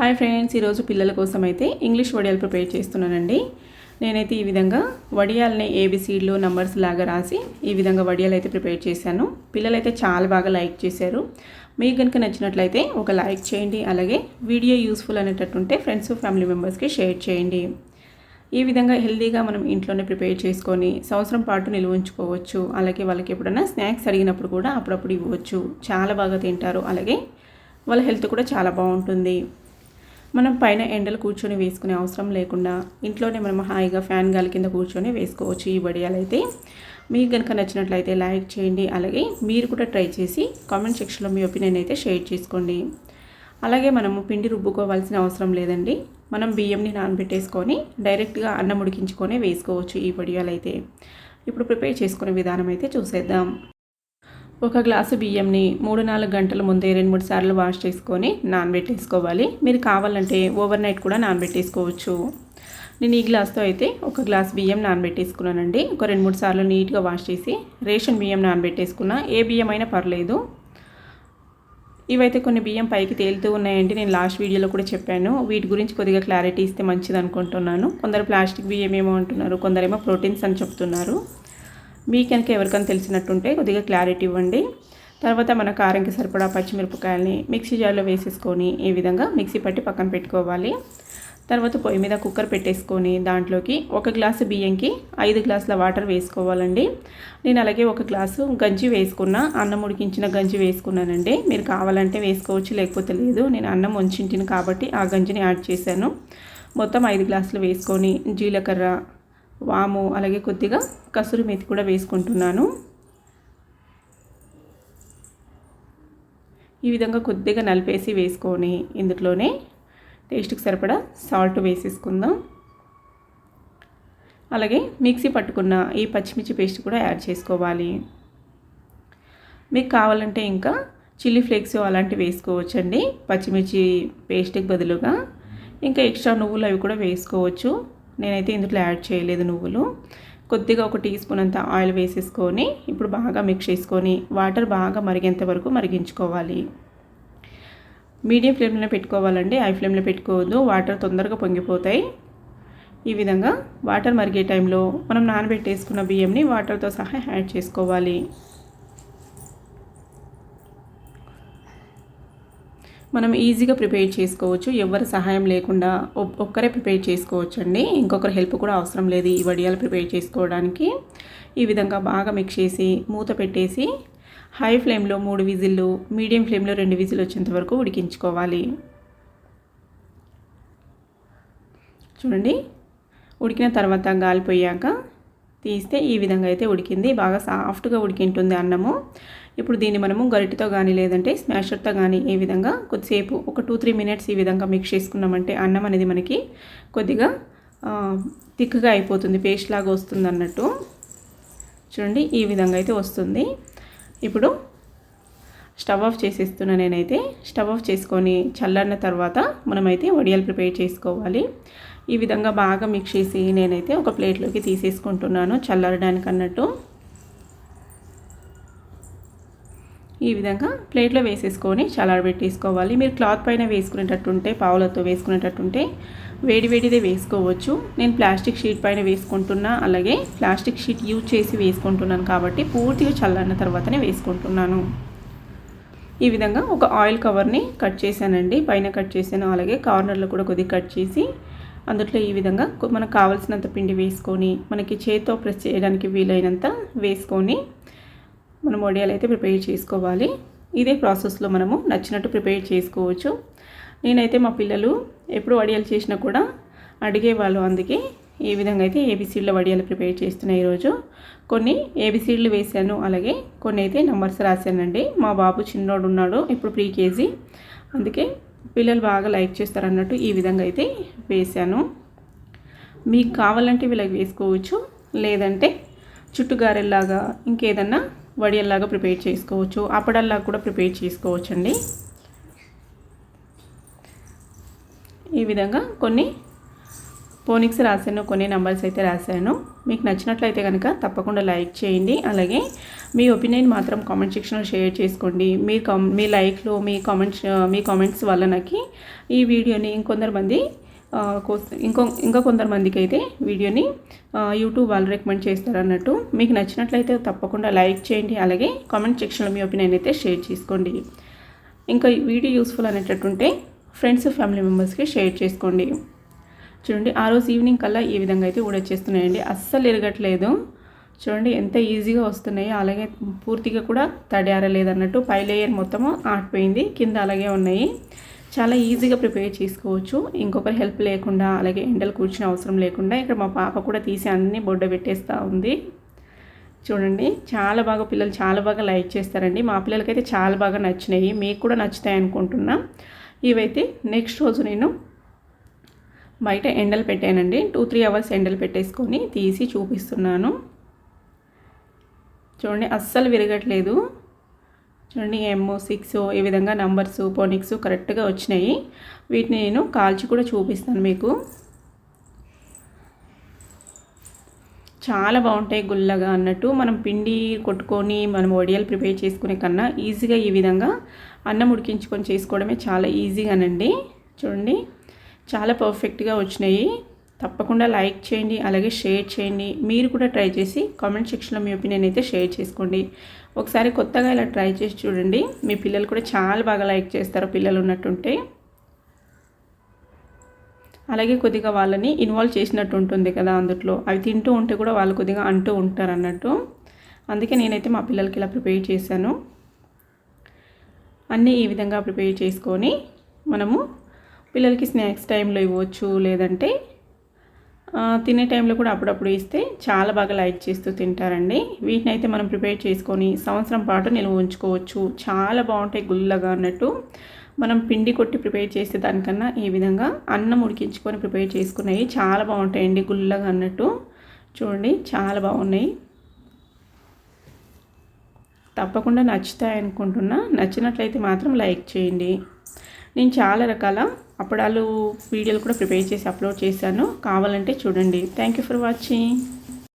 Hi friends ఈరోజు పిల్లల కోసం అయితే ఇంగ్లీష్ వడియాలు ప్రిపేర్ చేస్తున్నానండి. నేనైతే ఈ విధంగా వడియాలని ఏబిసీడ్లు నంబర్స్ లాగా రాసి ఈ విధంగా వడియాలు అయితే ప్రిపేర్ చేశాను. పిల్లలైతే చాలా బాగా లైక్ చేశారు. మీకు కనుక నచ్చినట్లయితే ఒక లైక్ చేయండి అలాగే వీడియో యూస్ఫుల్ అనేటట్టుంటే ఫ్రెండ్స్ ఫ్యామిలీ మెంబర్స్కి షేర్ చేయండి. ఈ విధంగా హెల్తీగా మనం ఇంట్లోనే ప్రిపేర్ చేసుకొని సంవత్సరం పాటు నిల్వ ఉంచుకోవచ్చు. అలాగే వాళ్ళకి ఎప్పుడైనా స్నాక్స్ అడిగినప్పుడు కూడా అప్పుడప్పుడు ఇవ్వచ్చు. చాలా బాగా తింటారు. అలాగే వాళ్ళ హెల్త్ కూడా చాలా బాగుంటుంది. మనం పైన ఎండలు కూర్చొని వేసుకునే అవసరం లేకుండా ఇంట్లోనే మనం హాయిగా ఫ్యాన్ గాలి కింద కూర్చొని వేసుకోవచ్చు ఈ వడియాలు అయితే. మీకు కనుక నచ్చినట్లయితే లైక్ చేయండి అలాగే మీరు కూడా ట్రై చేసి కామెంట్ సెక్షన్లో మీ ఒపీనియన్ అయితే షేర్ చేసుకోండి. అలాగే మనము పిండి రుబ్బుకోవాల్సిన అవసరం లేదండి. మనం బియ్యంని నానబెట్టేసుకొని డైరెక్ట్గా అన్నం ఉడికించుకొని వేసుకోవచ్చు ఈ వడియాలు అయితే. ఇప్పుడు ప్రిపేర్ చేసుకునే విధానం అయితే చూసేద్దాం. ఒక గ్లాసు బియ్యంని మూడు నాలుగు గంటల ముందే రెండు మూడు సార్లు వాష్ చేసుకొని నానబెట్టేసుకోవాలి. మీరు కావాలంటే ఓవర్ నైట్ కూడా నానబెట్టేసుకోవచ్చు. నేను ఈ గ్లాస్తో అయితే ఒక గ్లాస్ బియ్యం నానబెట్టేసుకున్నానండి. ఒక రెండు మూడు సార్లు నీట్గా వాష్ చేసి రేషన్ బియ్యం నానబెట్టేసుకున్నా. ఏ బియ్యం అయినా పర్లేదు. ఇవైతే కొన్ని బియ్యం పైకి తేలుతూ ఉన్నాయండి. నేను లాస్ట్ వీడియోలో కూడా చెప్పాను. వీటి గురించి కొద్దిగా క్లారిటీ ఇస్తే మంచిది అనుకుంటున్నాను కొందరు ప్లాస్టిక్ బియ్యం ఏమో అంటున్నారు. కొందరేమో ప్రోటీన్స్ అని చెప్తున్నారు. మీ కనుక ఎవరికైనా తెలిసినట్టుంటే కొద్దిగా క్లారిటీ ఇవ్వండి. తర్వాత మన కారంకి సరిపడా పచ్చిమిరపకాయలని మిక్సీ జార్లో వేసేసుకొని ఈ విధంగా మిక్సీ పట్టి పక్కన పెట్టుకోవాలి. తర్వాత పొయ్యి మీద కుక్కర్ పెట్టేసుకొని దాంట్లోకి ఒక గ్లాసు బియ్యంకి ఐదు గ్లాసుల వాటర్ వేసుకోవాలండి. నేను అలాగే ఒక గ్లాసు గంజి వేసుకున్నా అన్నం ఉడికించిన గంజి వేసుకున్నానండి. మీరు కావాలంటే వేసుకోవచ్చు లేకపోతే లేదు. నేను అన్నం వంచింటిని కాబట్టి ఆ గంజిని యాడ్ చేశాను. మొత్తం ఐదు గ్లాసులు వేసుకొని జీలకర్ర వాము అలాగే కొద్దిగా కసూరి మెతి కూడా వేసుకుంటున్నాను. ఈ విధంగా కొద్దిగా నలిపేసి వేసుకొని ఇందులోనే టేస్ట్కి సరిపడా సాల్ట్ వేసేసుకుందాం. అలాగే మిక్సీ పట్టుకున్న ఈ పచ్చిమిర్చి పేస్ట్ కూడా యాడ్ చేసుకోవాలి. మీకు కావాలంటే ఇంకా చిల్లీ ఫ్లేక్స్ అలాంటివి వేసుకోవచ్చండి. పచ్చిమిర్చి పేస్ట్కి బదులుగా. ఇంకా ఎక్స్ట్రా నువ్వులు అవి కూడా వేసుకోవచ్చు. నేనైతే ఇందులో యాడ్ చేయలేదు నువ్వులు. కొద్దిగా ఒక టీ స్పూన్ అంత ఆయిల్ వేసేసుకొని ఇప్పుడు బాగా మిక్స్ చేసుకొని వాటర్ బాగా మరిగేంత వరకు మరిగించుకోవాలి. మీడియం ఫ్లేమ్లో పెట్టుకోవాలండి. హై ఫ్లేమ్లో పెట్టుకోవద్దు. వాటర్ తొందరగా పొంగిపోతాయి. ఈ విధంగా వాటర్ మరిగే టైంలో మనం నానబెట్టేసుకున్న బియ్యంని వాటర్తో సహా యాడ్ చేసుకోవాలి. మనం ఈజీగా ప్రిపేర్ చేసుకోవచ్చు. ఎవరి సహాయం లేకుండా ఒక్కరే ప్రిపేర్ చేసుకోవచ్చు అండి ఇంకొకరి హెల్ప్ కూడా అవసరం లేదు ఈ వడియాలు ప్రిపేర్ చేసుకోవడానికి. ఈ విధంగా బాగా మిక్స్ చేసి మూత పెట్టేసి హై ఫ్లేమ్లో మూడు విజిల్లు మీడియం ఫ్లేమ్లో రెండు విజిల్ వచ్చేంత వరకు ఉడికించుకోవాలి. చూడండి. ఉడికిన తర్వాత గాలిపోయాక తీస్తే ఈ విధంగా అయితే ఉడికింది. బాగా సాఫ్ట్గా ఉడికింటుంది అన్నము. ఇప్పుడు దీన్ని మనము గరిటతో కానీ లేదంటే స్మాషర్తో కానీ ఈ విధంగా కొద్దిసేపు ఒక టూ త్రీ మినిట్స్ ఈ విధంగా మిక్స్ చేసుకున్నామంటే అన్నం అనేది మనకి కొద్దిగా థిక్గా అయిపోతుంది పేస్ట్ లాగా వస్తుంది అన్నట్టు చూడండి ఈ విధంగా అయితే వస్తుంది. ఇప్పుడు స్టవ్ ఆఫ్ చేసేస్తున్నా నేనైతే. స్టవ్ ఆఫ్ చేసుకొని చల్లన్న తర్వాత మనమైతే వడియాలు ప్రిపేర్ చేసుకోవాలి. ఈ విధంగా బాగా మిక్స్ చేసి నేనైతే ఒక ప్లేట్లోకి తీసేసుకుంటున్నాను చల్లరడానికి అన్నట్టు ఈ విధంగా ప్లేట్లో వేసేసుకొని చల్లారబెట్టేసుకోవాలి మీరు క్లాత్ పైన వేసుకునేటట్టుంటే పావులతో వేసుకునేటట్టుంటే ఉంటే వేడిదే వేసుకోవచ్చు. నేను ప్లాస్టిక్ షీట్ పైన వేసుకుంటున్నా అలాగే ప్లాస్టిక్ షీట్ యూజ్ చేసి వేసుకుంటున్నాను కాబట్టి పూర్తిగా చల్లన్న తర్వాతనే వేసుకుంటున్నాను. ఈ విధంగా ఒక ఆయిల్ కవర్ని కట్ చేశానండి. పైన కట్ చేశాను అలాగే కార్నర్లో కూడా కొద్దిగా కట్ చేసి అందులో ఈ విధంగా మనకు కావాల్సినంత పిండి వేసుకొని మనకి చేతితో ప్రెస్ చేయడానికి వీలైనంత వేసుకొని మనం వడియాలు అయితే ప్రిపేర్ చేసుకోవాలి. ఇదే ప్రాసెస్లో మనము నచ్చినట్టు ప్రిపేర్ చేసుకోవచ్చు. నేనైతే మా పిల్లలు ఎప్పుడు వడియాలు చేసినా కూడా అడిగేవాళ్ళు అందుకే ఈ విధంగా అయితే ఏబిసీడ్ల వడియాలు ప్రిపేర్ చేస్తున్నాయి ఈరోజు. కొన్ని ఏబిసీడ్లు వేశాను అలాగే కొన్ని అయితే నెంబర్స్ రాశానండి. మా బాబు చిన్నోడు ఉన్నాడు ఇప్పుడు ప్రీ కేజీ అందుకే పిల్లలు బాగా లైక్ చేస్తారు అన్నట్టు ఈ విధంగా అయితే వేశాను. మీకు కావాలంటే వీళ్ళకి వేసుకోవచ్చు లేదంటే చుట్టుగారెల్లాగా ఇంకేదన్నా వడియల్లాగా ప్రిపేర్ చేసుకోవచ్చు అప్పడల్లా కూడా ప్రిపేర్ చేసుకోవచ్చండి. ఈ విధంగా కొన్ని పోనిక్స్ రాశాను కొన్ని నెంబర్స్ అయితే రాశాను. మీకు నచ్చినట్లయితే కనుక తప్పకుండా లైక్ చేయండి. అలాగే మీ ఒపీనియన్ మాత్రం కామెంట్ సెక్షన్లో షేర్ చేసుకోండి. మీ కామ్ మీ లైక్లు మీ కామెంట్స్ మీ కామెంట్స్ వల్ల నాకు ఈ వీడియోని ఇంకొందరు మంది ఇంకో ఇంకా కొంతమందికి అయితే వీడియోని యూట్యూబ్ వాళ్ళు రికమెండ్ చేస్తారు అన్నట్టు మీకు నచ్చినట్లయితే తప్పకుండా లైక్ చేయండి. అలాగే కామెంట్ సెక్షన్లో మీ ఒపీనియన్ అయితే షేర్ చేసుకోండి. ఇంకా వీడియో యూస్ఫుల్ అనేటట్టుంటే ఫ్రెండ్స్ ఫ్యామిలీ మెంబర్స్కి షేర్ చేసుకోండి. చూడండి ఆ రోజు ఈవినింగ్ కల్లా ఈ విధంగా అయితే ఊడొచ్చేస్తున్నాయండి. అస్సలు ఎరగట్లేదు. చూడండి ఎంత ఈజీగా వస్తున్నాయి. అలాగే పూర్తిగా కూడా తడి అన్నట్టు పై లేయర్ మొత్తము ఆటిపోయింది కింద అలాగే ఉన్నాయి. చాలా ఈజీగా ప్రిపేర్ చేసుకోవచ్చు. ఇంకొకరి హెల్ప్ లేకుండా అలాగే ఎండలు కూర్చునే అవసరం లేకుండా ఇక్కడ మా పాప కూడా తీసి అన్నీ బొడ్డ పెట్టేస్తూ ఉంది. చూడండి చాలా బాగా పిల్లలు చాలా బాగా లైక్ చేస్తారండి. మా పిల్లలకైతే చాలా బాగా నచ్చినాయి. మీకు కూడా నచ్చుతాయి అనుకుంటున్నా. ఇవైతే నెక్స్ట్ రోజు నేను బయట ఎండలు పెట్టానండి. టూ త్రీ అవర్స్ ఎండలు పెట్టేసుకొని తీసి చూపిస్తున్నాను. చూడండి అస్సలు విరగట్లేదు. చూడండి ఎమ్ సిక్స్ ఈ విధంగా నంబర్స్ పోనిక్స్ కరెక్ట్గా వచ్చినాయి. వీటిని నేను కాల్చి కూడా చూపిస్తాను మీకు. చాలా బాగుంటాయి గుల్లగా అన్నట్టు. మనం పిండి కొట్టుకొని మనం వడియాలు ప్రిపేర్ చేసుకునే కన్నా ఈజీగా ఈ విధంగా అన్నం ఉడికించుకొని చేసుకోవడమే చాలా ఈజీగానండి చూడండి చాలా పర్ఫెక్ట్గా వచ్చినాయి. తప్పకుండా లైక్ చేయండి అలాగే షేర్ చేయండి. మీరు కూడా ట్రై చేసి కామెంట్ సెక్షన్లో మీ ఒపీనియన్ అయితే షేర్ చేసుకోండి. ఒకసారి కొత్తగా ఇలా ట్రై చేసి చూడండి. మీ పిల్లలు కూడా చాలా బాగా లైక్ చేస్తారు పిల్లలు ఉన్నట్టుంటే. అలాగే కొద్దిగా వాళ్ళని ఇన్వాల్వ్ చేసినట్టు ఉంటుంది కదా అందుట్లో. అవి తింటూ ఉంటే కూడా వాళ్ళు కొద్దిగా అంటూ ఉంటారు అన్నట్టు. అందుకే నేనైతే మా పిల్లలకి ఇలా ప్రిపేర్ చేశాను. అన్నీ ఈ విధంగా ప్రిపేర్ చేసుకొని మనము పిల్లలకి స్నాక్స్ టైంలో ఇవ్వచ్చు లేదంటే తినే టైంలో కూడా అప్పుడప్పుడు ఇస్తే చాలా బాగా లైక్ చేస్తూ తింటారండి. వీటిని అయితే మనం ప్రిపేర్ చేసుకొని సంవత్సరం పాటు నిల్వ ఉంచుకోవచ్చు. చాలా బాగుంటాయి గుల్లగా అన్నట్టు. మనం పిండి కొట్టి ప్రిపేర్ చేసే దానికన్నా ఈ విధంగా అన్నం ఉడికించుకొని ప్రిపేర్ చేసుకున్నాయి చాలా బాగుంటాయండి గుల్లగా అన్నట్టు. చూడండి చాలా బాగున్నాయి. తప్పకుండా నచ్చుతాయి అనుకుంటున్నా నచ్చినట్లయితే మాత్రం లైక్ చేయండి. నేను చాలా రకాల అప్పడాలు వీడియోలు కూడా ప్రిపేర్ చేసి అప్లోడ్ చేశాను. కావాలంటే చూడండి. Thank you for watching